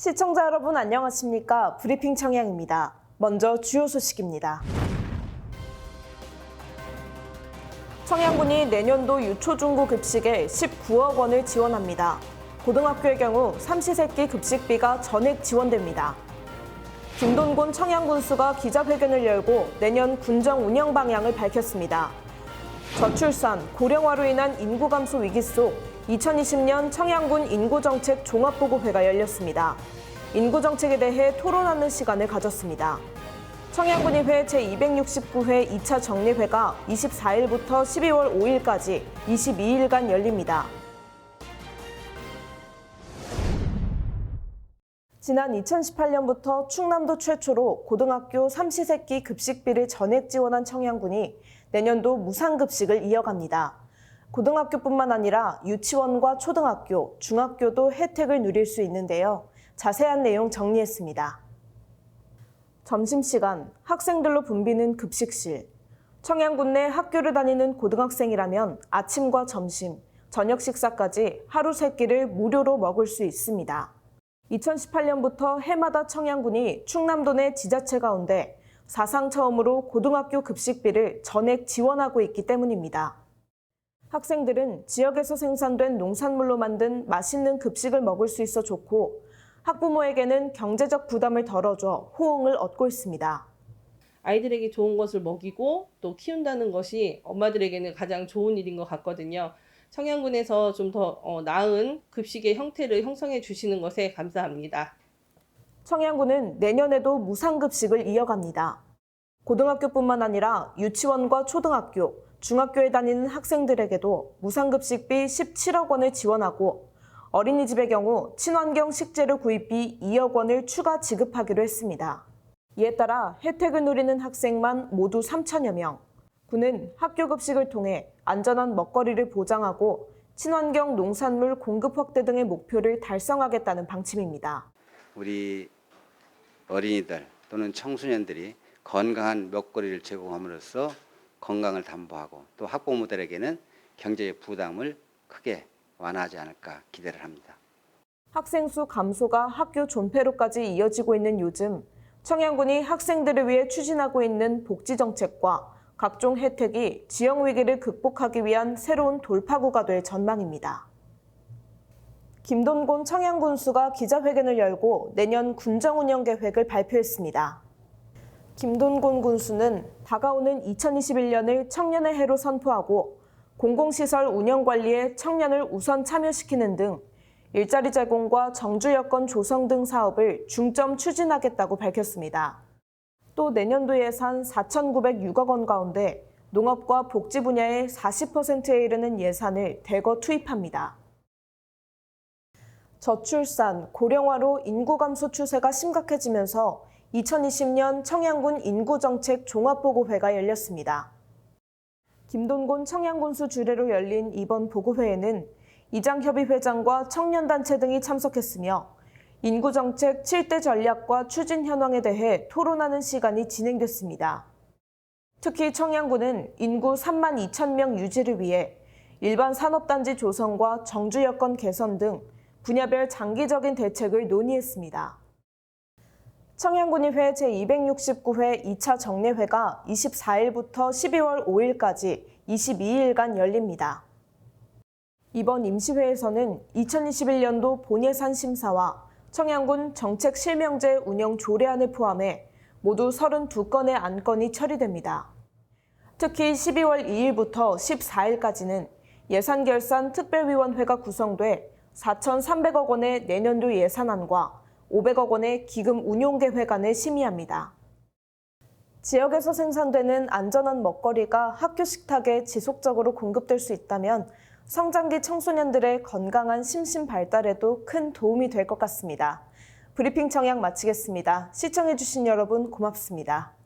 시청자 여러분 안녕하십니까? 브리핑 청양입니다. 먼저 주요 소식입니다. 청양군이 내년도 유초중고 급식에 19억 원을 지원합니다. 고등학교의 경우 삼시세끼 급식비가 전액 지원됩니다. 김돈곤 청양군수가 기자회견을 열고 내년 군정 운영 방향을 밝혔습니다. 저출산, 고령화로 인한 인구 감소 위기 속 2020년 청양군 인구정책 종합보고회가 열렸습니다. 인구정책에 대해 토론하는 시간을 가졌습니다. 청양군의회 제269회 2차 정례회가 24일부터 12월 5일까지 22일간 열립니다. 지난 2018년부터 충남도 최초로 고등학교 삼시세끼 급식비를 전액 지원한 청양군이 내년도 무상급식을 이어갑니다. 고등학교뿐만 아니라 유치원과 초등학교, 중학교도 혜택을 누릴 수 있는데요. 자세한 내용 정리했습니다. 점심시간, 학생들로 붐비는 급식실. 청양군 내 학교를 다니는 고등학생이라면 아침과 점심, 저녁 식사까지 하루 세 끼를 무료로 먹을 수 있습니다. 2018년부터 해마다 청양군이 충남도 내 지자체 가운데 사상 처음으로 고등학교 급식비를 전액 지원하고 있기 때문입니다. 학생들은 지역에서 생산된 농산물로 만든 맛있는 급식을 먹을 수 있어 좋고 학부모에게는 경제적 부담을 덜어줘 호응을 얻고 있습니다. 아이들에게 좋은 것을 먹이고 또 키운다는 것이 엄마들에게는 가장 좋은 일인 것 같거든요. 청양군에서 좀 더 나은 급식의 형태를 형성해 주시는 것에 감사합니다. 청양군은 내년에도 무상급식을 이어갑니다. 고등학교뿐만 아니라 유치원과 초등학교, 중학교에 다니는 학생들에게도 무상급식비 17억 원을 지원하고 어린이집의 경우 친환경 식재료 구입비 2억 원을 추가 지급하기로 했습니다. 이에 따라 혜택을 누리는 학생만 모두 3천여 명. 군은 학교 급식을 통해 안전한 먹거리를 보장하고 친환경 농산물 공급 확대 등의 목표를 달성하겠다는 방침입니다. 우리 어린이들 또는 청소년들이 건강한 먹거리를 제공함으로써 건강을 담보하고 또 학부모들에게는 경제의 부담을 크게 완화하지 않을까 기대를 합니다. 학생 수 감소가 학교 존폐로까지 이어지고 있는 요즘 청양군이 학생들을 위해 추진하고 있는 복지 정책과 각종 혜택이 지역 위기를 극복하기 위한 새로운 돌파구가 될 전망입니다. 김돈곤 청양군수가 기자회견을 열고 내년 군정 운영 계획을 발표했습니다. 김돈곤 군수는 다가오는 2021년을 청년의 해로 선포하고 공공시설 운영 관리에 청년을 우선 참여시키는 등 일자리 제공과 정주 여건 조성 등 사업을 중점 추진하겠다고 밝혔습니다. 또 내년도 예산 4,906억 원 가운데 농업과 복지 분야의 40%에 이르는 예산을 대거 투입합니다. 저출산, 고령화로 인구 감소 추세가 심각해지면서 2020년 청양군 인구정책 종합보고회가 열렸습니다. 김돈곤 청양군수 주례로 열린 이번 보고회에는 이장협의 회장과 청년단체 등이 참석했으며 인구정책 7대 전략과 추진 현황에 대해 토론하는 시간이 진행됐습니다. 특히 청양군은 인구 3만 2천 명 유지를 위해 일반 산업단지 조성과 정주 여건 개선 등 분야별 장기적인 대책을 논의했습니다. 청양군의회 제269회 2차 정례회가 24일부터 12월 5일까지 22일간 열립니다. 이번 임시회에서는 2021년도 본예산 심사와 청양군 정책 실명제 운영 조례안을 포함해 모두 32건의 안건이 처리됩니다. 특히 12월 2일부터 14일까지는 예산결산 특별위원회가 구성돼 4,300억 원의 내년도 예산안과 500억 원의 기금 운용 계획안을 심의합니다. 지역에서 생산되는 안전한 먹거리가 학교 식탁에 지속적으로 공급될 수 있다면 성장기 청소년들의 건강한 심신 발달에도 큰 도움이 될 것 같습니다. 브리핑 청약 마치겠습니다. 시청해주신 여러분 고맙습니다.